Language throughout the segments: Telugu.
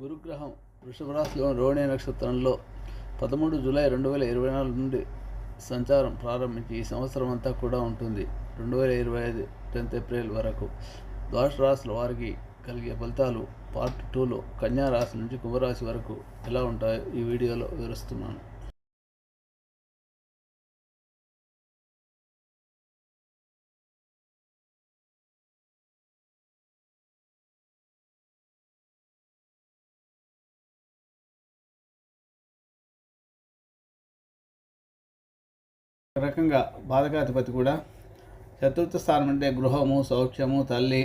గురుగ్రహం వృషభరాశిలో రోహిణి నక్షత్రంలో పదమూడు జూలై రెండు వేల ఇరవై నాలుగు నుండి సంచారం ప్రారంభించి ఈ సంవత్సరం అంతా కూడా ఉంటుంది. రెండు వేల ఇరవై ఐదు టెన్త్ ఏప్రిల్ వరకు ద్వాదశ రాశుల వారికి కలిగే ఫలితాలు పార్ట్ టూలో కన్యా రాశి నుంచి కుంభరాశి వరకు ఎలా ఉంటాయో ఈ వీడియోలో వివరిస్తున్నాను. రకంగా బాధకాధిపతి కూడా చతుర్థ స్థానం అంటే గృహము సౌఖ్యము తల్లి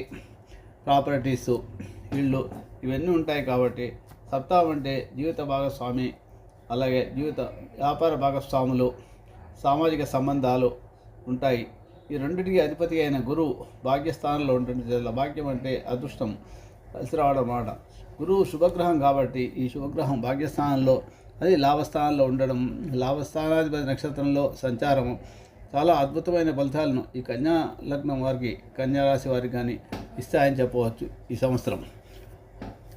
ప్రాపర్టీస్ ఇళ్ళు ఇవన్నీ ఉంటాయి కాబట్టి సప్తాహం అంటే జీవిత భాగస్వామి అలాగే జీవిత వ్యాపార భాగస్వాములు సామాజిక సంబంధాలు ఉంటాయి. ఈ రెండింటికి అధిపతి అయిన గురువు భాగ్యస్థానంలో ఉంటుంది భాగ్యం అంటే అదృష్టం కలిసి రావడం అన్నమాట. గురువు శుభగ్రహం కాబట్టి ఈ శుభగ్రహం భాగ్యస్థానంలో అది లాభస్థానంలో ఉండడం లాభస్థానాధిపతి నక్షత్రంలో సంచారము. చాలా అద్భుతమైన ఫలితాలను ఈ కన్యా లగ్నం వారికి కన్యా రాశి వారికి కానీ ఇస్తాయని చెప్పవచ్చు ఈ సంవత్సరం.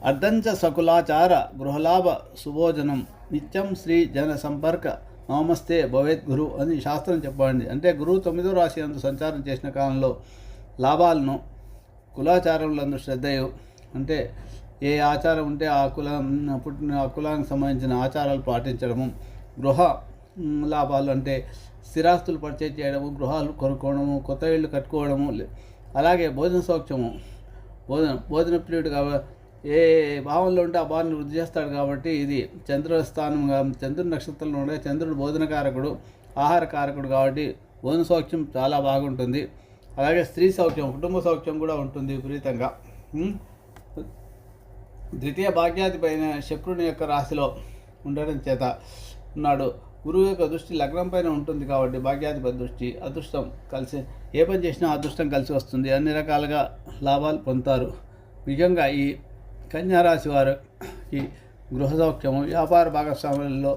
అర్ధంచ సకులాచార గృహలాభ సుభోజనం. నిత్యం శ్రీ జన సంపర్క నమస్తే భవేత్ గురు అని శాస్త్రం చెప్పండి అంటే గురువు తొమ్మిదో రాశి అందు సంచారం చేసిన కాలంలో లాభాలను కులాచారములందు శ్రద్ధయు. అంటే ఏ ఆచారం ఉంటే ఆ కులం పుట్టిన ఆ కులానికి సంబంధించిన ఆచారాలు పాటించడము గృహ లాభాలు అంటే స్థిరాస్తులు పర్చేజ్ చేయడము గృహాలు కొనుక్కోవడము కొత్త ఇళ్ళు కట్టుకోవడము లే- అలాగే భోజన సౌక్ష్యము. భోజన భోజన ప్రియుడు కాబట్టి ఏ భావంలో ఉంటే ఆ భావాన్ని వృద్ధి చేస్తాడు కాబట్టి ఇది చంద్రస్థానంగా చంద్రుడి నక్షత్రంలో ఉండే చంద్రుడు భోజనకారకుడు ఆహారకారకుడు కాబట్టి భోజన సౌఖ్యం చాలా బాగుంటుంది. అలాగే స్త్రీ సౌఖ్యం కుటుంబ సౌఖ్యం కూడా ఉంటుంది విపరీతంగా. ద్వితీయ భాగ్యాధిపైన శుక్రుని యొక్క రాశిలో ఉండడం చేత ఉన్నాడు గురువు యొక్క దృష్టి లగ్నం పైన ఉంటుంది కాబట్టి భాగ్యాధిపతి దృష్టి అదృష్టం కలిసి ఏ పని చేసినా అదృష్టం కలిసి వస్తుంది. అన్ని రకాలుగా లాభాలు పొందుతారు. నిజంగా ఈ కన్యా రాశి వారు ఈ గృహ సౌఖ్యము వ్యాపార భాగస్వాములలో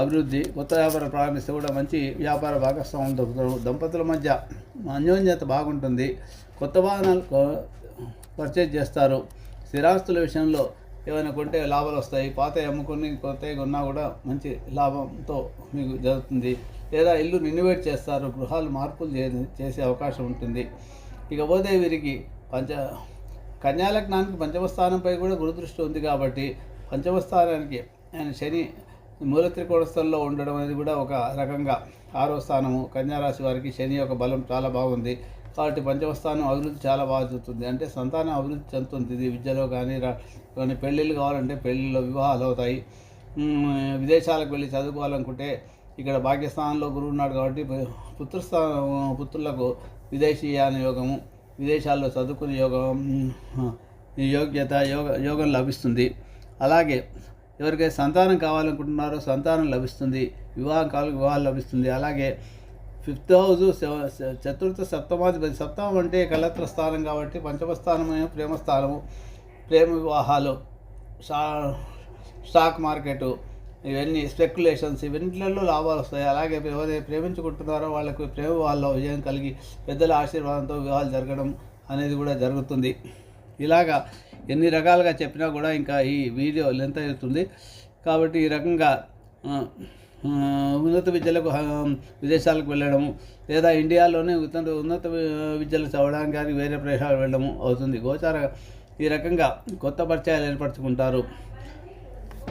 అభివృద్ధి కొత్త వ్యాపారం ప్రారంభిస్తే కూడా మంచి వ్యాపార భాగస్వాములు దొరుకుతారు. దంపతుల మధ్య అన్యోన్యత బాగుంటుంది. కొత్త వాహనాలు పర్చేజ్ చేస్తారు. స్థిరాస్తుల విషయంలో ఏమైనా కొంటే లాభాలు వస్తాయి. పాత అమ్ముకుని కొత్త కొన్నా కూడా మంచి లాభంతో మీకు జరుగుతుంది. లేదా ఇల్లు రినోవేట్ చేస్తారు. గృహాలు మార్పులు చే- చేసే అవకాశం ఉంటుంది. ఇకపోతే వీరికి పంచ కన్యాలగ్నానికి పంచమ స్థానంపై కూడా గురుదృష్టి ఉంది కాబట్టి పంచమ స్థానానికి ఆయన శని మూల త్రికోణస్థలంలో ఉండడం అనేది కూడా ఒక రకంగా ఆరో స్థానము. కన్యారాశి వారికి శని యొక్క బలం చాలా బాగుంది. కాబట్టి పంచమస్థానం అభివృద్ధి చాలా బాగా జరుగుతుంది. అంటే సంతానం అభివృద్ధి చెందుతుంది. ఇది విద్యలో కానీ కానీ పెళ్ళిళ్ళు కావాలంటే పెళ్ళిళ్ళలో వివాహాలు అవుతాయి. విదేశాలకు వెళ్ళి చదువుకోవాలనుకుంటే ఇక్కడ పాకిస్తాన్లో గురువు ఉన్నాడు కాబట్టి పుత్రస్థానం పుత్రులకు విదేశీయాన యోగము విదేశాల్లో చదువుకునే యోగం యోగ్యత యోగ యోగం లభిస్తుంది. అలాగే ఎవరికైతే సంతానం కావాలనుకుంటున్నారో సంతానం లభిస్తుంది. వివాహం కావాలి వివాహం లభిస్తుంది. అలాగే ఫిఫ్త్ హౌస్ చతుర్థ సప్తమాధిపతి. సప్తమం అంటే కలత్ర స్థానం కాబట్టి పంచమ స్థానం ప్రేమ స్థానము ప్రేమ వివాహాలు స్టాక్ మార్కెటు ఇవన్నీ స్పెక్యులేషన్స్ ఇవన్నిట్లలో లాభాలు వస్తాయి. అలాగే ఎవరైతే ప్రేమించుకుంటున్నారో వాళ్ళకు ప్రేమ వాళ్ళ విజయం కలిగి పెద్దల ఆశీర్వాదంతో వివాహాలు జరగడం అనేది కూడా జరుగుతుంది. ఇలాగా ఎన్ని రకాలుగా చెప్పినా కూడా ఇంకా ఈ వీడియో లెంత్ అవుతుంది. కాబట్టి ఈ రకంగా ఉన్నత విద్యలకు విదేశాలకు వెళ్ళడము లేదా ఇండియాలోనే ఉన్నత ఉన్నత విద్యలు చదవడానికి కానీ వేరే ప్రదేశాలు వెళ్ళడము అవుతుంది. గోచార ఈ రకంగా కొత్త పరిచయాలు ఏర్పరచుకుంటారు.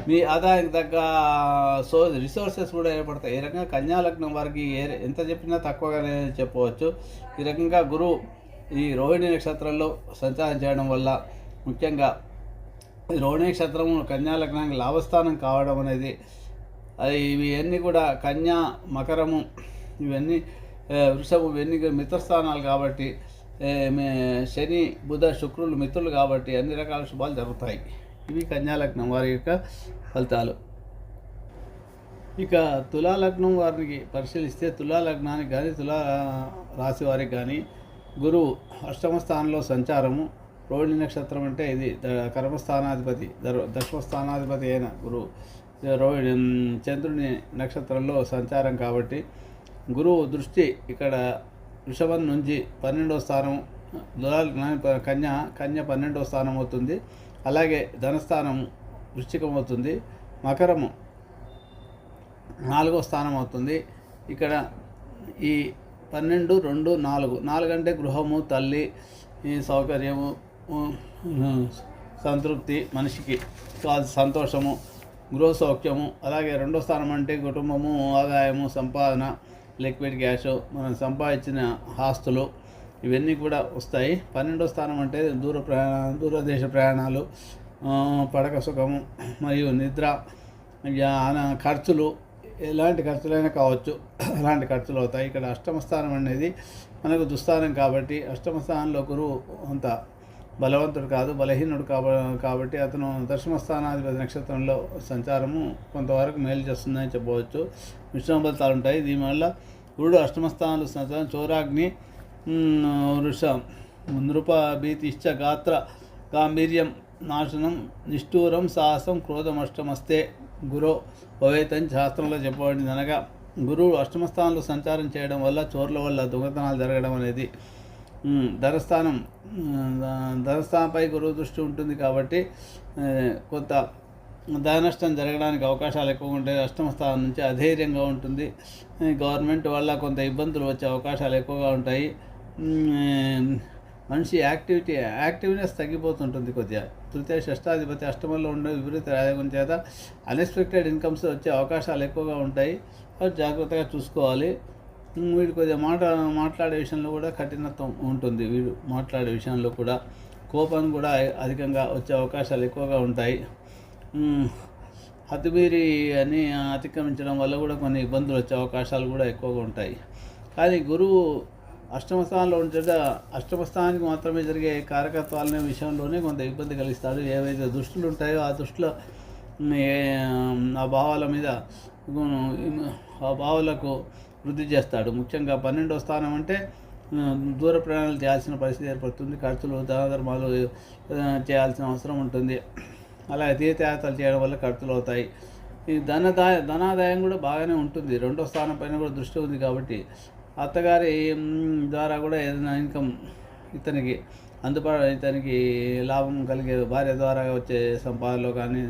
మీ ఆదాయానికి తగ్గ సో రిసోర్సెస్ కూడా ఏర్పడతాయి. ఈ రకంగా కన్యా లగ్నం వారికి ఏ ఎంత చెప్పినా తక్కువగానే చెప్పవచ్చు. ఈ రకంగా గురువు ఈ రోహిణి నక్షత్రంలో సంచారం చేయడం వల్ల ముఖ్యంగా ఈ రోహిణి నక్షత్రం కన్యా లగ్నానికి లాభస్థానం కావడం అనేది అది ఇవి అన్నీ కూడా కన్యా మకరము ఇవన్నీ ఆ, వృషభం ఇవన్నీ మిత్రస్థానాలు కాబట్టి శని బుధ శుక్రులు మిత్రులు కాబట్టి అన్ని రకాల శుభాలు జరుగుతాయి. ఇవి కన్యా లగ్నం వారి యొక్క ఫలితాలు. ఇక తులాలగ్నం వారికి పరిశీలిస్తే తులాలగ్నానికి కానీ తులా రాశి వారికి కానీ గురువు అష్టమ స్థానంలో సంచారము రోహిణి నక్షత్రం అంటే ఇది ద- కర్మస్థానాధిపతి దర్- దశమ స్థానాధిపతి అయిన గురువు చంద్రుని నక్షత్రంలో సంచారం కాబట్టి గురువు దృష్టి ఇక్కడ వృషభం నుంచి పన్నెండవ స్థానం తులా కన్య కన్య పన్నెండవ స్థానం అవుతుంది. అలాగే ధనస్థానం వృశ్చికం అవుతుంది. మకరము నాలుగో స్థానం అవుతుంది. ఇక్కడ ఈ పన్నెండు రెండు నాలుగు నాలుగు అంటే గృహము తల్లి ఈ సౌకర్యము సంతృప్తి మనిషికి కావాల్సిన సంతోషము. గృహ సౌఖ్యము అలాగే రెండో స్థానం అంటే కుటుంబము ఆదాయము సంపాదన లిక్విడ్ క్యాష్ మనం సంపాదించిన ఆస్తులు ఇవన్నీ కూడా వస్తాయి. పన్నెండో స్థానం అంటే దూర ప్రయాణ దూరదేశ ప్రయాణాలు పడక సుఖము మరియు నిద్ర ఖర్చులు ఎలాంటి ఖర్చులైనా కావచ్చు అలాంటి ఖర్చులు అవుతాయి. ఇక్కడ అష్టమ స్థానం అనేది మనకు దుస్థానం కాబట్టి అష్టమ స్థానంలో గురువు అంత బలవంతుడు కాదు బలహీనుడు కాబ కాబట్టి అతను దశమ స్థానాధిపతి నక్షత్రంలో సంచారము కొంతవరకు మేలు చేస్తుందని చెప్పవచ్చు. మిశ్రమ ఫలితాలు ఉంటాయి. దీనివల్ల గురుడు అష్టమస్థానాలు సంచారం చోరాగ్ని వృష నృప భీతిష్ట గాత్ర గాంభీర్యం నాశనం నిష్ఠూరం సాహసం క్రోధమష్టమస్తే గురు భవేతని శాస్త్రంలో చెప్పబడింది అనగా గురువు అష్టమ స్థానంలో సంచారం చేయడం వల్ల చోర్ల వల్ల దొంగతనాలు జరగడం అనేది ధరస్థానం ధరస్థానంపై గురువు దృష్టి ఉంటుంది కాబట్టి కొంత ధన నష్టం జరగడానికి అవకాశాలు ఎక్కువ ఉంటాయి. అష్టమ స్థానం నుంచి అధైర్యంగా ఉంటుంది. గవర్నమెంట్ వల్ల కొంత ఇబ్బందులు వచ్చే అవకాశాలు ఎక్కువగా ఉంటాయి. మనిషి యాక్టివిటీ యాక్టివ్నెస్ తగ్గిపోతుంటుంది కొద్దిగా. తృతీయ షష్టాధిపతి అష్టమంలో ఉండే విపరీత రాజకం చేత అన్ఎక్స్పెక్టెడ్ ఇన్కమ్స్ వచ్చే అవకాశాలు ఎక్కువగా ఉంటాయి. జాగ్రత్తగా చూసుకోవాలి. వీడు కొద్దిగా మాట మాట్లాడే విషయంలో కూడా కఠినత్వం ఉంటుంది. వీడు మాట్లాడే విషయంలో కూడా కోపం కూడా అధికంగా వచ్చే అవకాశాలు ఎక్కువగా ఉంటాయి. అతిమీరి అని అతిక్రమించడం వల్ల కూడా కొన్ని ఇబ్బందులు వచ్చే అవకాశాలు కూడా ఎక్కువగా ఉంటాయి. కానీ గురువు అష్టమ స్థానంలో ఉంటే అష్టమ స్థానానికి మాత్రమే జరిగే కారకత్వాలనే విషయంలోనే కొంత ఇబ్బంది కలిగిస్తాడు. ఏవైతే దుష్టులు ఉంటాయో ఆ దృష్టిలో ఆ భావాల మీద ఆ భావాలకు వృద్ధి చేస్తాడు. ముఖ్యంగా పన్నెండో స్థానం అంటే దూర ప్రయాణాలు చేయాల్సిన పరిస్థితి ఏర్పడుతుంది. ఖర్చులు ధనధర్మాలు చేయాల్సిన అవసరం ఉంటుంది. అలాగే తీర్థయాత్రలు చేయడం వల్ల ఖర్చులు అవుతాయి. ఈ ధనదాయ ధనాదాయం కూడా బాగానే ఉంటుంది. రెండో స్థానం పైన కూడా దృష్టి ఉంది కాబట్టి అత్తగారి ద్వారా కూడా ఏదైనా ఇన్కమ్ ఇతనికి అందుబాటు ఇతనికి లాభం కలిగే భార్య ద్వారా వచ్చే సంపాదనలో కానీ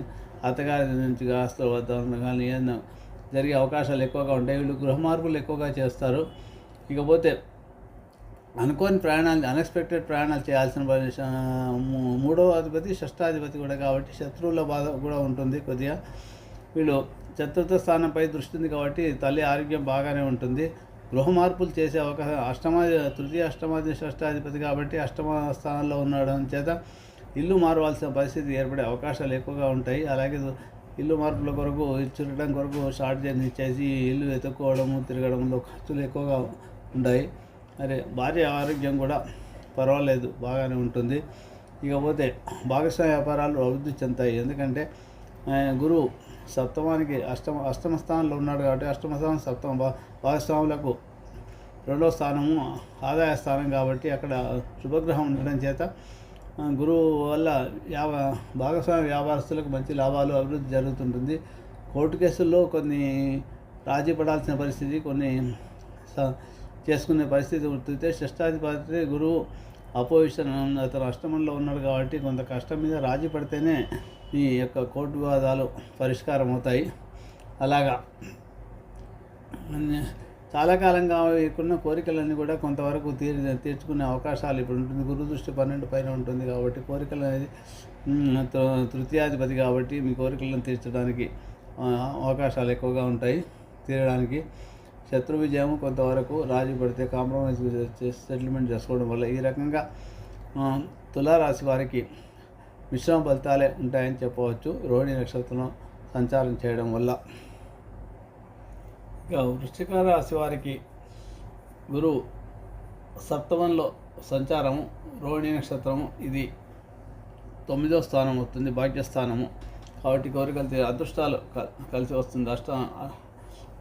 అత్తగారి నుంచి ఆస్తుల వద్ద కానీ ఏదైనా జరిగే అవకాశాలు ఎక్కువగా ఉంటాయి. వీళ్ళు గృహ మార్పులు ఎక్కువగా చేస్తారు. ఇకపోతే అనుకోని ప్రయాణాలు అన్ఎక్స్పెక్టెడ్ ప్రయాణాలు చేయాల్సిన మూ- మూడవ అధిపతి షష్టాధిపతి కూడా కాబట్టి శత్రువుల బాధ కూడా ఉంటుంది కొద్దిగా. వీళ్ళు చతుర్థ స్థానంపై దృష్టి ఉంది కాబట్టి తల్లి ఆరోగ్యం బాగానే ఉంటుంది. గృహ మార్పులు చేసే అవకాశం అష్టమ తృతీయ అష్టమాది షష్టాధిపతి కాబట్టి అష్టమ స్థానంలో ఉండడం చేత ఇల్లు మారవలసిన పరిస్థితి ఏర్పడే అవకాశాలు ఎక్కువగా ఉంటాయి. అలాగే ఇల్లు మార్పుల కొరకు చుట్టడం కొరకు షార్ట్ జర్నీ చేసి ఇల్లు వెతుక్కోవడము తిరగడంలో ఖర్చులు ఎక్కువగా ఉంటాయి అరే భార్య ఆరోగ్యం కూడా పర్వాలేదు బాగానే ఉంటుంది. ఇకపోతే భాగస్వామ్య వ్యాపారాలు అభివృద్ధి చెందుతాయి. ఎందుకంటే గురువు సప్తమానికి అష్టమ అష్టమ స్థానంలో ఉన్నాడు కాబట్టి అష్టమ స్థానం సప్తమ భాగస్వాములకు రెండో స్థానము ఆదాయ స్థానం కాబట్టి అక్కడ శుభగ్రహం ఉండడం చేత గురువు వల్ల వ్యాప భాగస్వామి వ్యాపారస్తులకు మంచి లాభాలు అభివృద్ధి జరుగుతుంటుంది. కోర్టు కేసుల్లో కొన్ని రాజీ పడాల్సిన పరిస్థితి కొన్ని స- చేసుకునే పరిస్థితి ఉంటుంది షష్టాధిపతి గురువు అపోజిషన్ అతను అష్టమంలో ఉన్నాడు కాబట్టి కొంత కష్టం మీద రాజీ పడితేనే ఈ యొక్క కోర్టు వివాదాలు పరిష్కారం అవుతాయి అలాగా చాలా కాలంగా ఉన్న కోరికలన్నీ కూడా కొంతవరకు తీర్ తీర్చుకునే అవకాశాలు ఇప్పుడు ఉంటుంది. గురు దృష్టి పన్నెండు పైన ఉంటుంది కాబట్టి కోరికలు అనేది తృతీయాధిపతి కాబట్టి మీ కోరికలను తీర్చడానికి అవకాశాలు ఎక్కువగా ఉంటాయి తీరడానికి. శత్రు విజయం కొంతవరకు రాజీ పడితే కాంప్రమైజ్ చేసి సెటిల్మెంట్ చేసుకోవడం వల్ల ఈ రకంగా తులారాశి వారికి మిశ్రమ ఫలితాలే ఉంటాయని చెప్పవచ్చు. రోహిణి నక్షత్రం సంచారం చేయడం వల్ల. ఇక వృశ్చిక రాశి వారికి గురువు సప్తమంలో సంచారము రోహిణి నక్షత్రము ఇది తొమ్మిదో స్థానం వస్తుంది భాగ్యస్థానము. కాబట్టి కోరికలు అదృష్టాలు కలిసి వస్తుంది. అష్ట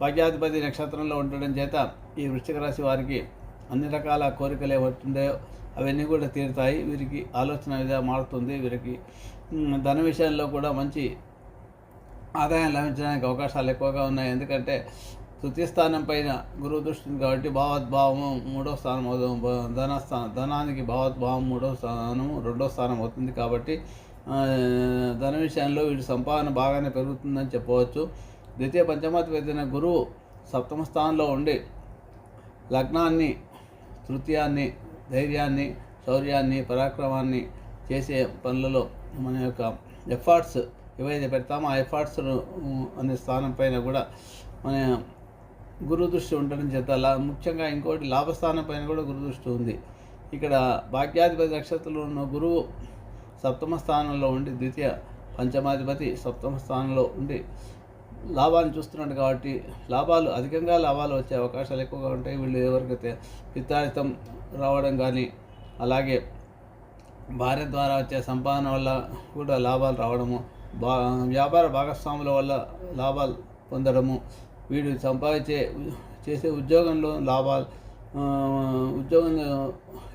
భాగ్యాధిపతి నక్షత్రంలో ఉండడం చేత ఈ వృశ్చిక రాశి వారికి అన్ని రకాల కోరికలు ఏమవుతుండేవో అవన్నీ కూడా తీరుతాయి. వీరికి ఆలోచన విధానం మారుతుంది. వీరికి ధన విషయంలో కూడా మంచి ఆదాయం లభించడానికి అవకాశాలు ఎక్కువగా ఉన్నాయి. ఎందుకంటే తృతీయ స్థానం పైన గురువు దృష్టి ఉంది కాబట్టి భావోద్భావము మూడో స్థానం అవుతుంది ధనస్థానం ధనానికి భావోద్భావం మూడో స్థానము రెండో స్థానం అవుతుంది కాబట్టి ధన విషయంలో వీటి సంపాదన బాగానే పెరుగుతుందని చెప్పవచ్చు. ద్వితీయ పంచమాధిపతి గురువు సప్తమ స్థానంలో ఉండి లగ్నాన్ని తృతీయాన్ని ధైర్యాన్ని శౌర్యాన్ని పరాక్రమాన్ని చేసే పనులలో మన యొక్క ఎఫర్ట్స్ ఏవైతే పెడతామో ఆ ఎఫర్ట్స్ అనే స్థానం పైన కూడా మన గురు దృష్టి ఉండడం చేత లా ముఖ్యంగా ఇంకోటి లాభస్థానం పైన కూడా గురు దృష్టి ఉంది. ఇక్కడ భాగ్యాధిపతి నక్షత్రంలో ఉన్న గురువు సప్తమ స్థానంలో ఉండి ద్వితీయ పంచమాధిపతి సప్తమ స్థానంలో ఉండి లాభాన్ని చూస్తున్నాడు కాబట్టి లాభాలు అధికంగా లాభాలు వచ్చే అవకాశాలు ఎక్కువగా ఉంటాయి. వీళ్ళు ఎవరికైతే విత్తారితం రావడం కానీ అలాగే భార్య ద్వారా వచ్చే సంపాదన వల్ల కూడా లాభాలు రావడము బా వ్యాపార భాగస్వాముల వల్ల లాభాలు పొందడము వీడు సంపాదించే చేసే ఉద్యోగంలో లాభాలు ఉద్యోగం ఉద్యోగంలో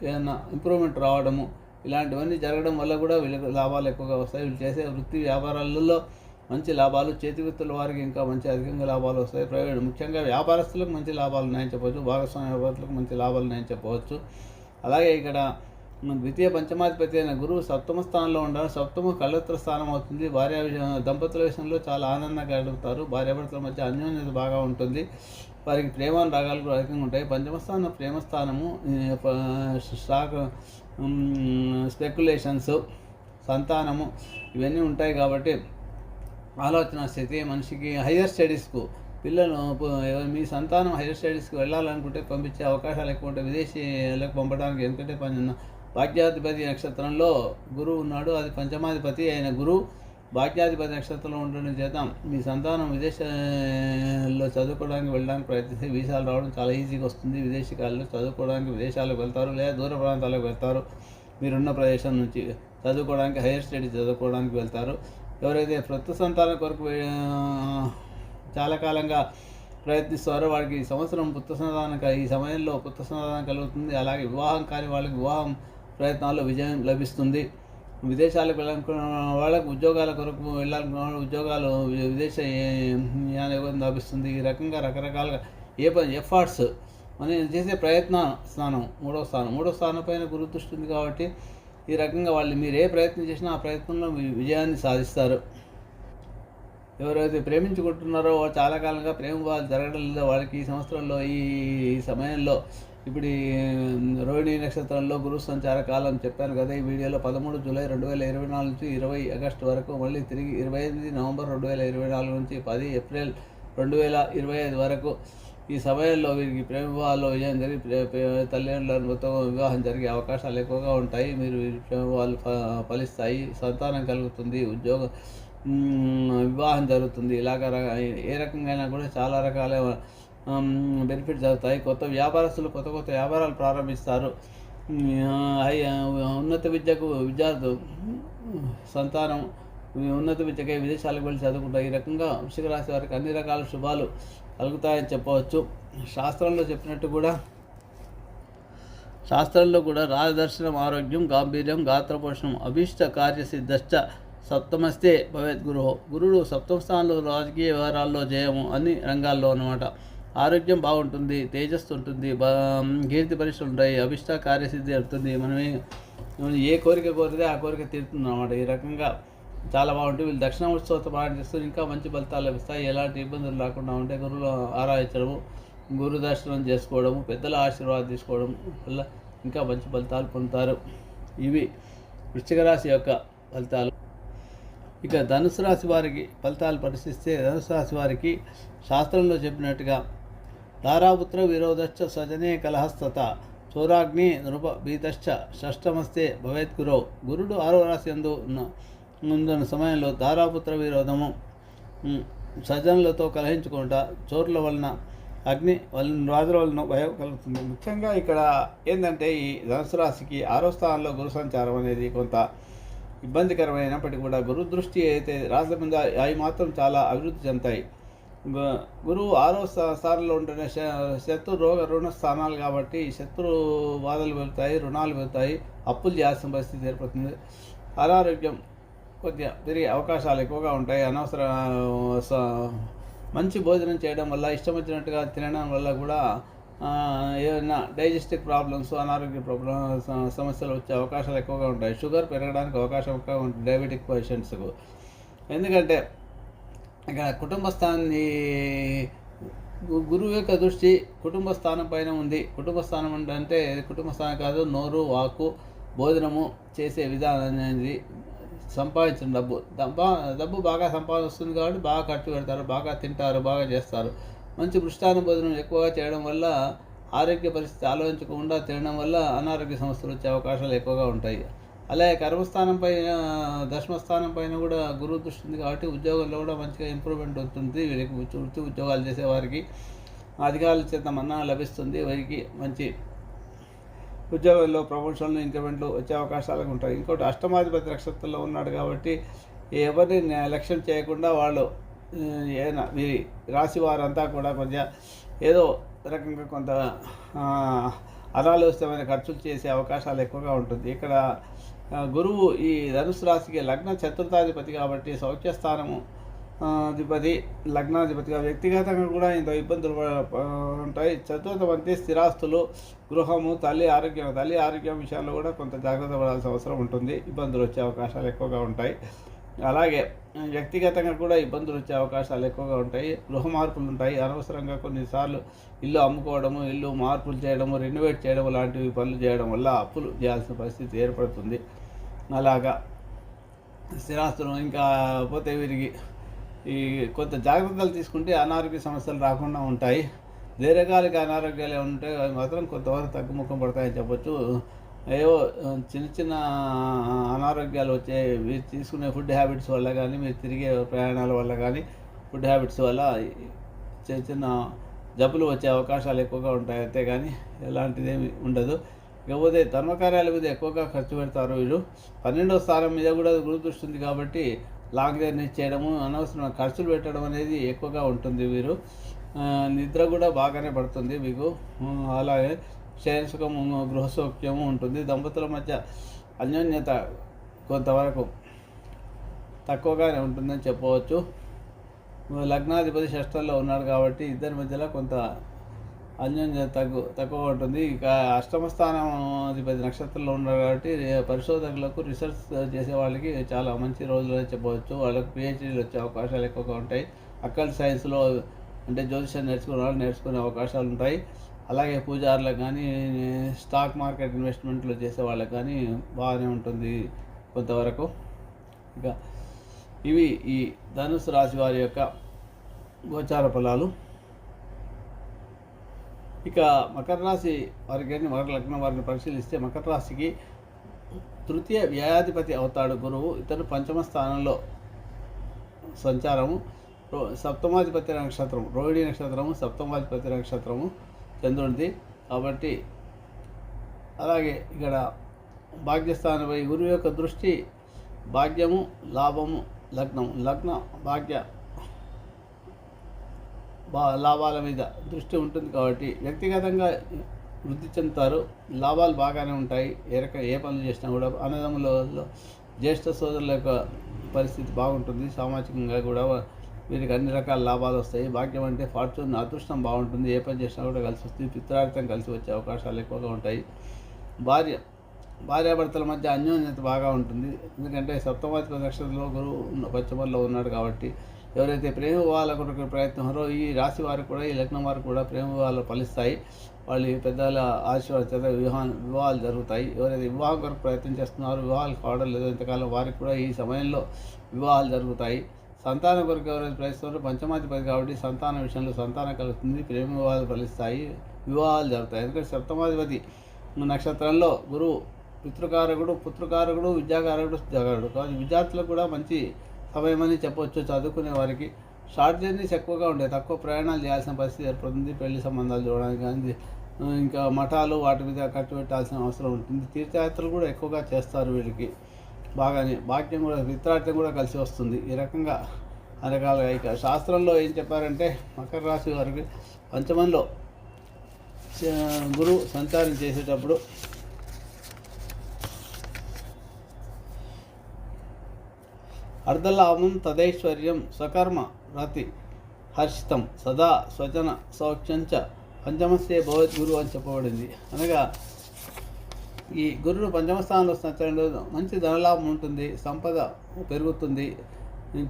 ఏదైనా ఇంప్రూవ్మెంట్ రావడము ఇలాంటివన్నీ జరగడం వల్ల కూడా వీళ్ళకి లాభాలు ఎక్కువగా వస్తాయి. వీళ్ళు చేసే వృత్తి వ్యాపారాలలో మంచి లాభాలు చేతి వృత్తుల వారికి ఇంకా మంచి అధికంగా లాభాలు వస్తాయి. ప్రైవేట్ ముఖ్యంగా వ్యాపారస్తులకు మంచి లాభాలు ఉన్నాయని చెప్పవచ్చు భాగస్వామ్య వ్యాపారస్తులకు మంచి లాభాలు ఉన్నాయని చెప్పవచ్చు అలాగే ఇక్కడ ద్వితీయ పంచమాధిపతి అయిన గురువు సప్తమ స్థానంలో ఉండడం సప్తమ కళ్ళత్ర స్థానం అవుతుంది. భార్య విషయం దంపతుల విషయంలో చాలా ఆనందంగా గడుపుతారు. భార్యాభర్తల మధ్య అన్యోన్యత బాగా ఉంటుంది. వారికి ప్రేమ రాగాలు కూడా అధికంగా ఉంటాయి. పంచమస్థానం ప్రేమస్థానము ప్రేమ స్థానము స్టాక్ స్పెక్యులేషన్స్ సంతానము ఇవన్నీ ఉంటాయి కాబట్టి ఆలోచన స్థితి మనిషికి హయ్యర్ స్టడీస్కు పిల్లలు మీ సంతానం హయ్యర్ స్టడీస్కి వెళ్ళాలనుకుంటే పంపించే అవకాశాలు ఎక్కువ ఉంటాయి. విదేశీలకు పంపడానికి ఎందుకంటే పని భాగ్యాధిపతి నక్షత్రంలో గురువు ఉన్నాడు. అది పంచమాధిపతి అయిన గురువు భాగ్యాధిపతి నక్షత్రంలో ఉండడం చేత మీ సంతానం విదేశాల్లో చదువుకోవడానికి వెళ్ళడానికి ప్రయత్నిస్తే వీసాలు రావడం చాలా ఈజీగా వస్తుంది. విదేశీకాల్లో చదువుకోవడానికి విదేశాలకు వెళ్తారు లేదా దూర ప్రాంతాలకు వెళ్తారు. మీరున్న ప్రదేశం నుంచి చదువుకోవడానికి హైయర్ స్టడీ చదువుకోవడానికి వెళ్తారు. ఎవరైతే ప్రస్తుత సంతానం కొరకు చాలా కాలంగా ప్రయత్నిస్తారో వారికి ఈ సంవత్సరం పుత్ర సంతానం ఈ సమయంలో పుత్ర సంతానం కలుగుతుంది. అలాగే వివాహం కాని వాళ్ళకి వివాహం ప్రయత్నాల్లో విజయం లభిస్తుంది. విదేశాలకు వెళ్ళాలనుకున్న వాళ్ళకు ఉద్యోగాల కొరకు వెళ్ళాలనుకున్న వాళ్ళు ఉద్యోగాలు విదేశ లభిస్తుంది. ఈ రకంగా రకరకాలుగా ఏ పని ఎఫర్ట్స్ మనం చేసే ప్రయత్న స్థానం మూడో స్థానం. మూడో స్థానం పైన గురు ఉంది కాబట్టి ఈ రకంగా వాళ్ళు మీరు ఏ ప్రయత్నం చేసినా ఆ ప్రయత్నంలో విజయాన్ని సాధిస్తారు. ఎవరైతే ప్రేమించుకుంటున్నారో చాలా కాలంగా ప్రేమ జరగడం లేదో. వాళ్ళకి ఈ సంవత్సరంలో ఈ సమయంలో ఇప్పుడు ఈ రోహిణి నక్షత్రంలో గురు సంచార కాలం చెప్పాను కదా ఈ వీడియోలో పదమూడు జూలై రెండు వేల ఇరవై నాలుగు నుంచి ఇరవై ఆగస్టు వరకు మళ్ళీ తిరిగి ఇరవై ఎనిమిది నవంబర్ రెండు వేల ఇరవై నాలుగు నుంచి పది ఏప్రిల్ రెండు వేల ఇరవై ఐదు వరకు ఈ సమయంలో వీరికి ప్రేమ వివాహాల్లో విజయం జరిగి ప్రే- ఉత్తమ తల్లిదండ్రులతో వివాహం జరిగే అవకాశాలు ఎక్కువగా ఉంటాయి. మీరు వీరి ప్రేమ వివాహాలు ఫలిస్తాయి. సంతానం కలుగుతుంది. ఉద్యోగం వివాహం జరుగుతుంది. ఇలాగ ఏ రకంగా అయినా కూడా చాలా రకాల బెనిఫిట్ జరుగుతాయి. కొత్త వ్యాపారస్తులు కొత్త కొత్త వ్యాపారాలు ప్రారంభిస్తారు. ఉన్నత విద్యకు విద్యార్థు సంతానం ఉన్నత విద్యకై విదేశాలకు వెళ్ళి చదువుకుంటారు. ఈ రకంగా వృషిక రాశి వారికి అన్ని రకాల శుభాలు కలుగుతాయని చెప్పవచ్చు. శాస్త్రంలో చెప్పినట్టు కూడా శాస్త్రంలో కూడా రాజదర్శనం ఆరోగ్యం గాంభీర్యం గాత్రపోషణం అభీష్ట కార్యసిద్ధశ్చ సప్తమస్తే భవేత్ గురు గురుడు సప్తమ స్థానంలో రాజకీయ వ్యవహారాల్లో జయము అన్ని రంగాల్లో అనమాట ఆరోగ్యం బాగుంటుంది తేజస్సు ఉంటుంది బా కీర్తి పరీక్షలు ఉంటాయి అభిష్ట కార్యసిద్ధి అవుతుంది మనమే ఏ కోరిక కోరితే ఆ కోరిక తీరుతుంది అనమాట ఈ రకంగా చాలా బాగుంటుంది. వీళ్ళు దక్షిణ ఉత్సవంతో పాటిస్తూ ఇంకా మంచి ఫలితాలు లభిస్తాయి. ఎలాంటి ఇబ్బందులు రాకుండా ఉంటే గురువులు ఆరాధించడము గురు దర్శనం చేసుకోవడము పెద్దల ఆశీర్వాదం తీసుకోవడం వల్ల ఇంకా మంచి ఫలితాలు పొందుతారు. ఇవి వృశ్చిక రాశి యొక్క ఫలితాలు. ఇక ధనుసు రాశి వారికి ఫలితాలు పరిశీలిస్తే ధనుసు రాశి వారికి శాస్త్రంలో చెప్పినట్టుగా దారాపుత్ర విరోధశ్చ సజనే కలహస్తత చోరాగ్ని నృప భీతశ్చ షష్టమస్తే భవేత్ గురో. గురుడు ఆరో రాశి ఎందు ఉన్న- ముందున్న సమయంలో దారాపుత్ర విరోధము సజనులతో కలహించుకుంటా చోర్ల వలన అగ్ని వలన రాజుల వలన భయం కలుగుతుంది. ముఖ్యంగా ఇక్కడ ఏంటంటే ఈ ధనుసు రాశికి ఆరో స్థానంలో గురు సంచారం అనేది కొంత ఇబ్బందికరమైనప్పటికీ కూడా గురు దృష్టి అయితే రాశుల మీద అవి మాత్రం చాలా అభివృద్ధి చెందుతాయి. గురువు ఆరో స్థానంలో ఉంటున్న శత్రు రోగ రుణ స్థానాలు కాబట్టి శత్రు బాధలు పెరుగుతాయి రుణాలు పెరుగుతాయి అప్పులు చేయాల్సిన పరిస్థితి ఏర్పడుతుంది. అనారోగ్యం కొద్దిగా తిరిగే అవకాశాలు ఎక్కువగా ఉంటాయి. అనవసర స- మంచి భోజనం చేయడం వల్ల ఇష్టం వచ్చినట్టుగా తినడం వల్ల కూడా ఏదైనా డైజెస్టిక్ ప్రాబ్లమ్స్ అనారోగ్య ప్రాబ్లమ్ సమస్యలు వచ్చే అవకాశాలు ఎక్కువగా ఉంటాయి. షుగర్ పెరగడానికి అవకాశం ఎక్కువగా ఉంటుంది డయాబెటిక్ పేషెంట్స్కు. ఎందుకంటే ఇక్కడ కుటుంబ స్థానాన్ని గు- గురువు యొక్క దృష్టి కుటుంబ స్థానం పైన ఉంది. కుటుంబ స్థానం అంటే కుటుంబ స్థానం కాదు నోరు వాకు భోజనము చేసే విధానం అనేది సంపాదించిన డబ్బు. డబ్బా డబ్బు బాగా సంపాదన వస్తుంది కాబట్టి బాగా ఖర్చు పెడతారు బాగా తింటారు బాగా చేస్తారు. మంచి మృష్టాన్న భోజనం ఎక్కువగా చేయడం వల్ల ఆరోగ్య పరిస్థితి ఆలోచించకుండా తినడం వల్ల అనారోగ్య సమస్యలు వచ్చే అవకాశాలు ఎక్కువగా ఉంటాయి. అలాగే కర్మస్థానం పైన దశమస్థానం పైన కూడా గురువు దృష్టి ఉంది కాబట్టి ఉద్యోగంలో కూడా మంచిగా ఇంప్రూవ్మెంట్ అవుతుంది వీరికి వృత్తి ఉద్యోగాలు చేసేవారికి అధికారుల చేత మన్నా లభిస్తుంది. వారికి మంచి ఉద్యోగాల్లో ప్రమోషన్లు ఇంక్రిమెంట్లు వచ్చే అవకాశాలు ఉంటాయి. ఇంకోటి అష్టమాధిపతి నక్షత్రంలో ఉన్నాడు కాబట్టి ఎవరిని లక్ష్యం చేయకుండా వాళ్ళు ఏదైనా వీరి రాశి వారంతా కూడా కొంచెం ఏదో రకంగా కొంత అనాలోచితమైన ఖర్చులు చేసే అవకాశాలు ఎక్కువగా ఉంటుంది. ఇక్కడ గురువు ఈ ధనుసు రాశికి లగ్న చతుర్థాధిపతి కాబట్టి సౌఖ్యస్థానము అధిపతి లగ్నాధిపతిగా వ్యక్తిగతంగా కూడా ఇంత ఇబ్బందులు ఉంటాయి ప- ఉంటాయి. స్థిరాస్తులు గృహము తల్లి ఆరోగ్యం తల్లి ఆరోగ్యం విషయాల్లో కూడా కొంత జాగ్రత్త పడాల్సిన అవసరం ఉంటుంది. ఇబ్బందులు వచ్చే అవకాశాలు ఎక్కువగా ఉంటాయి. అలాగే వ్యక్తిగతంగా కూడా ఇబ్బందులు వచ్చే అవకాశాలు ఎక్కువగా ఉంటాయి. గృహ మార్పులు ఉంటాయి అనవసరంగా కొన్నిసార్లు ఇల్లు అమ్ముకోవడము ఇల్లు మార్పులు చేయడము రెనోవేట్ చేయడం లాంటివి పనులు చేయడం వల్ల అప్పులు చేయాల్సిన పరిస్థితి ఏర్పడుతుంది. అలాగా స్థిరాస్తులు ఇంకా పోతే వీరికి ఈ కొంత జాగ్రత్తలు తీసుకుంటే అనారోగ్య సమస్యలు రాకుండా ఉంటాయి. దీర్ఘకాలిక అనారోగ్యాలు ఉంటే అవి మాత్రం కొంతవరకు తగ్గుముఖం పడతాయని చెప్పొచ్చు. ఏవో చిన్న చిన్న అనారోగ్యాలు వచ్చే మీరు తీసుకునే ఫుడ్ హ్యాబిట్స్ వల్ల కానీ మీరు తిరిగే ప్రయాణాల వల్ల కానీ ఫుడ్ హ్యాబిట్స్ వల్ల చిన్న చిన్న జబ్బులు వచ్చే అవకాశాలు ఎక్కువగా ఉంటాయి. అంతే కానీ ఎలాంటిదేమి ఉండదు. ఇకపోతే ధర్మకార్యాల మీద ఎక్కువగా ఖర్చు పెడతారు వీళ్ళు. పన్నెండవ స్థానం మీద కూడా గురు కాబట్టి లాంగ్ జర్నీ చేయడము అనవసరమైన ఖర్చులు పెట్టడం అనేది ఎక్కువగా ఉంటుంది వీరు. నిద్ర కూడా బాగానే పడుతుంది మీకు. అలాగే శయనసుఖము గృహసౌఖ్యము ఉంటుంది. దంపతుల మధ్య అన్యోన్యత కొంతవరకు తక్కువగానే ఉంటుందని చెప్పవచ్చు. లగ్నాధిపతి షష్టంలో ఉన్నాడు కాబట్టి ఇద్దరి మధ్యలో కొంత అన్యోన్యత తగ్గు తక్కువ ఉంటుంది. ఇక అష్టమ స్థానం అధిపతి నక్షత్రంలో ఉన్నాడు కాబట్టి పరిశోధకులకు రీసెర్చ్ చేసే వాళ్ళకి చాలా మంచి రోజులు చెప్పవచ్చు. వాళ్ళకి పిహెచ్డీలు వచ్చే అవకాశాలు ఎక్కువగా ఉంటాయి. అక్కల్ సైన్స్లో అంటే జ్యోతిషం నేర్చుకునే వాళ్ళు నేర్చుకునే అవకాశాలు ఉంటాయి. అలాగే పూజారులకు కానీ స్టాక్ మార్కెట్ ఇన్వెస్ట్మెంట్లు చేసే వాళ్ళకి కానీ బాగానే ఉంటుంది కొంతవరకు. ఇక ఇవి ఈ ధనుసు రాశి వారి యొక్క గోచార ఫలాలు. ఇక మకర రాశి వారికి కానీ మకర లగ్నం వారిని పరిశీలిస్తే మకర రాశికి తృతీయ వ్యాయాధిపతి అవుతాడు గురువు. ఇతను పంచమ స్థానంలో సంచారము. రో- సప్తమాధిపతి నక్షత్రం రోహిణి నక్షత్రము సప్తమాధిపతి నక్షత్రము. చంద్రుడిది కాబట్టి అలాగే ఇక్కడ భాగ్యస్థానంపై గురువు యొక్క దృష్టి భాగ్యము లాభము లగ్నం లగ్న భాగ్య బా లాభాల మీద దృష్టి ఉంటుంది కాబట్టి వ్యక్తిగతంగా వృద్ధి చెందుతారు. లాభాలు బాగానే ఉంటాయి. ఏ రక ఏ పనులు చేసినా కూడా అన్నదమ్ములలో జ్యేష్ఠ సోదరుల యొక్క పరిస్థితి బాగుంటుంది. సామాజికంగా కూడా వీరికి అన్ని రకాల లాభాలు వస్తాయి. భాగ్యం అంటే ఫార్చ్యూన్ అదృష్టం బాగుంటుంది. ఏ పని చేసినా కూడా కలిసి వస్తుంది. పిత్రార్థం కలిసి వచ్చే అవకాశాలు ఎక్కువగా ఉంటాయి. భార్య భార్యాభర్తల మధ్య అన్యోన్యత బాగా ఉంటుంది. ఎందుకంటే సప్తమాధిక నక్షత్రంలో గురువు పశ్చిమంలో ఉన్నాడు కాబట్టి ఎవరైతే ప్రేమ వివాహాల కొరకు ప్రయత్నంలో ఈ రాశి వారికి కూడా ఈ లగ్నం వారికి కూడా ప్రేమ వివాహాలు ఫలిస్తాయి. వాళ్ళు పెద్దల ఆశీర్వాదం చేత వివాహం వివాహాలు జరుగుతాయి. ఎవరైతే వివాహం కొరకు ప్రయత్నం చేస్తున్నారో వివాహాలు కావడం లేదో. ఇంతకాలం వారికి కూడా ఈ సమయంలో వివాహాలు జరుగుతాయి. సంతాన కొరకు ఎవరైతే ప్రయత్నిస్తున్నారో పంచమాధిపతి కాబట్టి సంతాన విషయంలో సంతానం కలుగుతుంది ప్రేమ వివాహాలు ఫలిస్తాయి వివాహాలు జరుగుతాయి. ఎందుకంటే సప్తమాధిపతి నక్షత్రంలో గురువు పితృకారకుడు పుత్రకారకుడు విద్యాకారకుడు జగడు కాబట్టి విద్యార్థులకు కూడా మంచి సమయమని చెప్పవచ్చు చదువుకునే వారికి షార్ట్ జర్నీస్ ఎక్కువగా ఉంటాయి తక్కువ ప్రయాణాలు చేయాల్సిన పరిస్థితి ఏర్పడుతుంది. పెళ్ళి సంబంధాలు చూడడానికి కానీ ఇంకా మఠాలు వాటి మీద ఖర్చు పెట్టాల్సిన అవసరం ఉంటుంది. తీర్థయాత్రలు కూడా ఎక్కువగా చేస్తారు వీళ్ళకి. బాగానే భాగ్యం కూడా మిత్రార్థం కూడా కలిసి వస్తుంది. ఈ రకంగా రకాలుగా ఇక శాస్త్రంలో ఏం చెప్పారంటే మకర రాశి వారికి పంచమంలో గురువు సంచారం చేసేటప్పుడు అర్ధలాభం తదైశ్వర్యం స్వకర్మ రతి హర్షితం సదా స్వజన సౌఖ్యంచ పంచమస్తే భగవద్ గురువు అని చెప్పబడింది. అనగా ఈ గురుడు పంచమ స్థానంలో సంచరణలో మంచి ధనలాభం ఉంటుంది సంపద పెరుగుతుంది.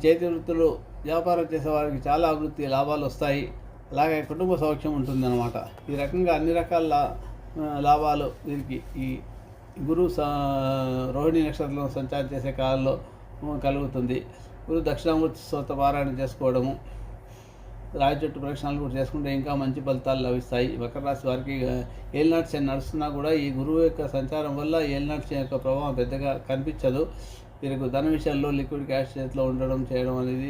చేతి వృత్తులు వ్యాపారం చేసే వారికి చాలా అభివృద్ధి లాభాలు వస్తాయి. అలాగే కుటుంబ సౌఖ్యం ఉంటుంది అనమాట ఈ రకంగా అన్ని రకాల లాభాలు వీరికి ఈ గురు సా రోహిణి నక్షత్రంలో సంచారం చేసే కాలంలో కలుగుతుంది. గురు దక్షిణామూర్తి స్తోత్ర పారాయణ చేసుకోవడము రాయి చెట్టు ప్రదక్షిణాలు కూడా చేసుకుంటే ఇంకా మంచి ఫలితాలు లభిస్తాయి. మకర రాశి వారికి ఏలినాటి శని నడుస్తున్నా కూడా ఈ గురువు యొక్క సంచారం వల్ల ఏలినాటి శని యొక్క ప్రభావం పెద్దగా కనిపించదు. వీరికి ధన విషయాల్లో లిక్విడ్ క్యాష్ చేతిలో ఉండడం చేయడం అనేది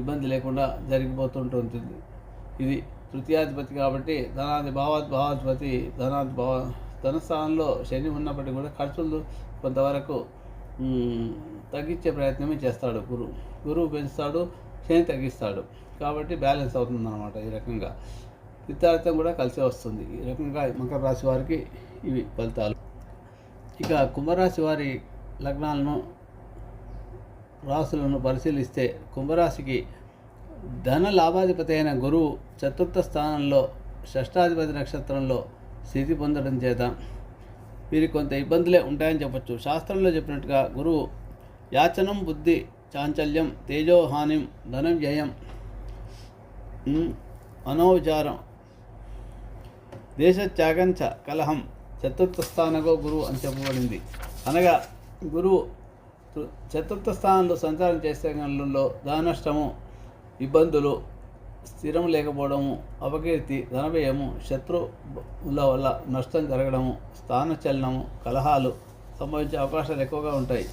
ఇబ్బంది లేకుండా జరిగిపోతుంటుంది. ఇది తృతీయాధిపతి కాబట్టి ధనాది భావాధి భావాధిపతి ధనాది భావ ధనస్థానంలో శని ఉన్నప్పటికీ కూడా ఖర్చులు కొంతవరకు తగ్గించే ప్రయత్నమే చేస్తాడు గురువు. గురువు పెంచుతాడు శని తగ్గిస్తాడు. కాబట్టి బ్యాలెన్స్ అవుతుంది అనమాట ఈ రకంగా. పిత్తార్థం కూడా కలిసి వస్తుంది. ఈ రకంగా మకర రాశి వారికి ఇవి ఫలితాలు. ఇక కుంభరాశి వారి లగ్నాలను రాశులను పరిశీలిస్తే కుంభరాశికి ధన లాభాధిపతి అయిన గురువు చతుర్థ స్థానంలో షష్టాధిపతి నక్షత్రంలో స్థితి పొందడం చేత వీరికి కొంత ఇబ్బందులే ఉంటాయని చెప్పొచ్చు. శాస్త్రంలో చెప్పినట్టుగా గురువు యాచనం బుద్ధి చాంచల్యం తేజోహానిం ధనం వ్యయం మనోవిచారం దేశత్యాగంచ కలహం చతుర్థ స్థానగో గురువు అని చెప్పబడింది. అనగా గురువు చతుర్థ స్థానంలో సంచారం చేసే గణంలో దానష్టము ఇబ్బందులు స్థిరం లేకపోవడము అపకీర్తి ధనవ్యయము శత్రువుల వల్ల నష్టం జరగడము స్థానచలనము కలహాలు సంభవించే అవకాశాలు ఎక్కువగా ఉంటాయి.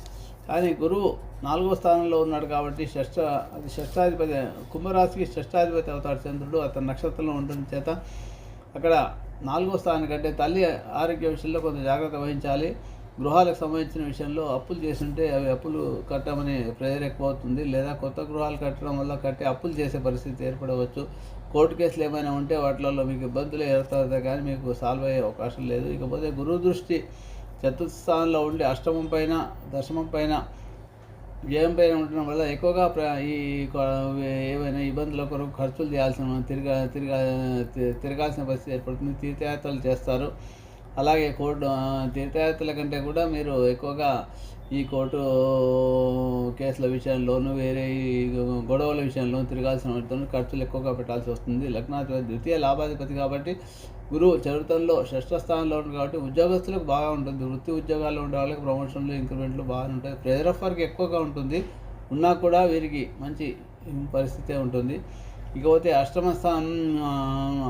కానీ గురువు నాలుగో స్థానంలో ఉన్నాడు కాబట్టి షష్ట అది షష్టాధిపతి కుంభరాశికి షష్టాధిపతి అవుతాడు చంద్రుడు అతని నక్షత్రంలో ఉండడం చేత. అక్కడ నాలుగో స్థానం కంటే తల్లి ఆరోగ్య విషయంలో కొంత జాగ్రత్త వహించాలి. గృహాలకు సంబంధించిన విషయంలో అప్పులు చేస్తుంటే అవి అప్పులు కట్టమని ప్రేయర్ ఎక్కువ అవుతుంది లేదా కొత్త గృహాలు కట్టడం వల్ల కట్టి అప్పులు చేసే పరిస్థితి ఏర్పడవచ్చు. కోర్టు కేసులు ఏమైనా ఉంటే వాటిలలో మీకు ఇబ్బందులు ఏర్పడతాయి కానీ మీకు సాల్వ్ అయ్యే అవకాశం లేదు. ఇకపోతే గురువు దృష్టి చతుర్థ స్థానంలో ఉండి అష్టమం పైన దశమం పైన వ్యయం పైన ఉండడం వల్ల ఎక్కువగా ప్ర ఈ ఏవైనా ఇబ్బందుల కొరకు ఖర్చులు చేయాల్సిన తిరగా తిరగా తిరగాల్సిన పరిస్థితి ఏర్పడుతుంది. తీర్థయాత్రలు చేస్తారు. అలాగే కోడ్ తీర్థయాత్రల కంటే కూడా మీరు ఎక్కువగా ఈ కోర్టు కేసుల విషయంలోనూ వేరే గొడవల విషయంలో తిరగాల్సిన ఖర్చులు ఎక్కువగా పెట్టాల్సి వస్తుంది. లగ్నాధిపతి ద్వితీయ లాభాధిపతి కాబట్టి గురువు చరిత్రలో షష్ఠ స్థానంలో ఉంది కాబట్టి ఉద్యోగస్తులకు బాగా ఉంటుంది. వృత్తి ఉద్యోగాల్లో ఉండే వాళ్ళకి ప్రమోషన్లు ఇంక్రిమెంట్లు బాగా ఉంటాయి. ప్రెజర్ ఆఫ్ వర్క్ ఎక్కువగా ఉంటుంది. ఉన్నా కూడా వీరికి మంచి పరిస్థితే ఉంటుంది. ఇకపోతే అష్టమ స్థానం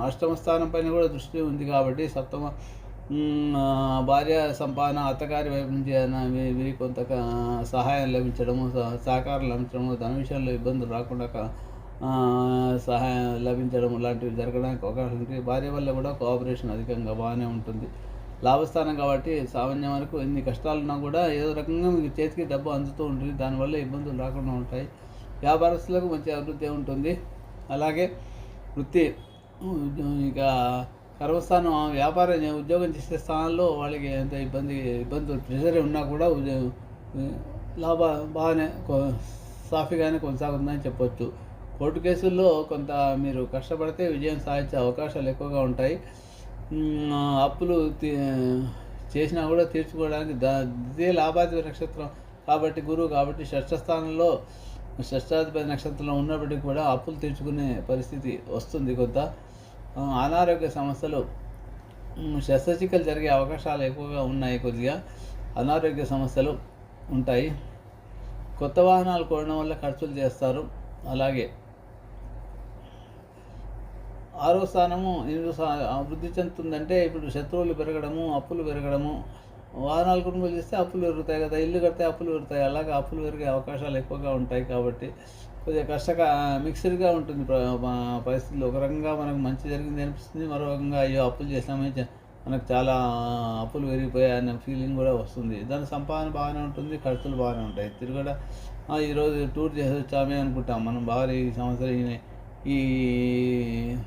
అష్టమ స్థానం పైన కూడా దృష్టి ఉంది కాబట్టి సప్తమ భార్య సంపాదన అత్తగారి వైపు నుంచి వీరి కొంత సహాయం లభించడము సహకారం లభించడము ధన విషయంలో ఇబ్బందులు రాకుండా సహాయం లభించడం లాంటివి జరగడానికి అవకాశం ఉంటుంది భార్య వల్ల కూడా కోఆపరేషన్ అధికంగా బాగానే ఉంటుంది. లాభస్థానం కాబట్టి సామాన్యం వరకు ఎన్ని కష్టాలున్నా కూడా ఏదో రకంగా మీకు చేతికి డబ్బు అందుతూ ఉంటుంది. దానివల్ల ఇబ్బందులు రాకుండా ఉంటాయి. వ్యాపారస్తులకు మంచి అభివృద్ధి ఉంటుంది. అలాగే వృత్తి ఇంకా కర్మస్థానం వ్యాపారం ఉద్యోగం చేసే స్థానంలో వాళ్ళకి ఎంత ఇబ్బంది ఇబ్బందులు ప్రెషర్ ఉన్నా కూడా లాభ బాగానే కొ- సాఫీగానే కొనసాగుతుందని చెప్పొచ్చు. కోర్టు కేసుల్లో కొంత మీరు కష్టపడితే విజయం సాధించే అవకాశాలు ఎక్కువగా ఉంటాయి. అప్పులు తీ- చేసినా కూడా తీర్చుకోవడానికి ద ఇదే లాభాధిపతి నక్షత్రం కాబట్టి గురువు కాబట్టి షష్ఠ స్థానంలో షష్టాధిపతి నక్షత్రంలో ఉన్నప్పటికీ కూడా అప్పులు తీర్చుకునే పరిస్థితి వస్తుంది కొంత. అనారోగ్య సమస్యలు మ్, జరిగే అవకాశాలు ఎక్కువగా ఉన్నాయి కొద్దిగా. అనారోగ్య సమస్యలు ఉంటాయి. కొత్త వాహనాలు కొనడం వల్ల ఖర్చులు చేస్తారు. అలాగే ఆరో స్థానము ఎనిమిదో అభివృద్ధి చెందుతుందంటే ఇప్పుడు శత్రువులు పెరగడము అప్పులు పెరగడము. వాహనాలు కొనుగోలు చేస్తే అప్పులు పెరుగుతాయి కదా ఇల్లు కడితే అప్పులు పెరుగుతాయి. అలాగే అప్పులు పెరిగే అవకాశాలు ఎక్కువగా ఉంటాయి కాబట్టి కొద్దిగా కష్టక మిక్స్డ్గా ఉంటుంది పరిస్థితులు. ఒక రకంగా మనకు మంచి జరిగింది అనిపిస్తుంది మరో రకంగా అయ్యో అప్పులు చేసామని మనకు చాలా అప్పులు పెరిగిపోయాయి అనే ఫీలింగ్ కూడా వస్తుంది. దాని సంపాదన బాగానే ఉంటుంది ఖర్చులు బాగానే ఉంటాయి. తిరుగుడ ఈరోజు టూర్ చేసి వచ్చామే అనుకుంటాం. మనం బాగా ఈ సంవత్సరం ఈ-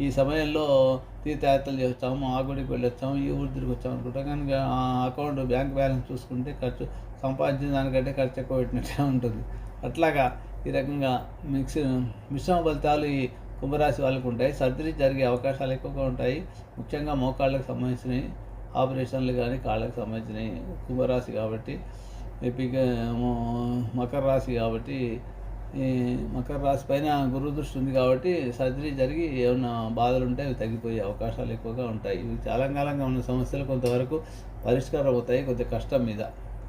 ఈ సమయంలో తీర్థయాత్రలు చేస్తాము ఆ గుడికి వెళ్ళొచ్చాము ఈ ఊరు తిరిగి వచ్చాము అనుకుంటాం. కానీ ఆ అకౌంట్ బ్యాంక్ బ్యాలెన్స్ చూసుకుంటే ఖర్చు సంపాదించిన దానికంటే ఖర్చు ఎక్కువ పెట్టినట్టే ఉంటుంది. అట్లాగా ఈ రకంగా మిక్స్ మిశ్రమ ఫలితాలు ఈ కుంభరాశి వాళ్ళకు ఉంటాయి. సర్జరీ జరిగే అవకాశాలు ఎక్కువగా ఉంటాయి. ముఖ్యంగా మోకాళ్ళకు సంబంధించినవి ఆపరేషన్లు కానీ కాళ్ళకు సంబంధించినవి కుంభరాశి కాబట్టి ఎపిక మకర రాశి కాబట్టి ఈ మకర రాశి పైన గురువు దృష్టి ఉంది కాబట్టి సర్జరీ జరిగి ఏమైనా బాధలు ఉంటే అవి తగ్గిపోయే అవకాశాలు ఎక్కువగా ఉంటాయి. ఇవి చాలా కాలంగా ఉన్న సమస్యలు కొంతవరకు పరిష్కారం అవుతాయి కొంత కష్టం మీద.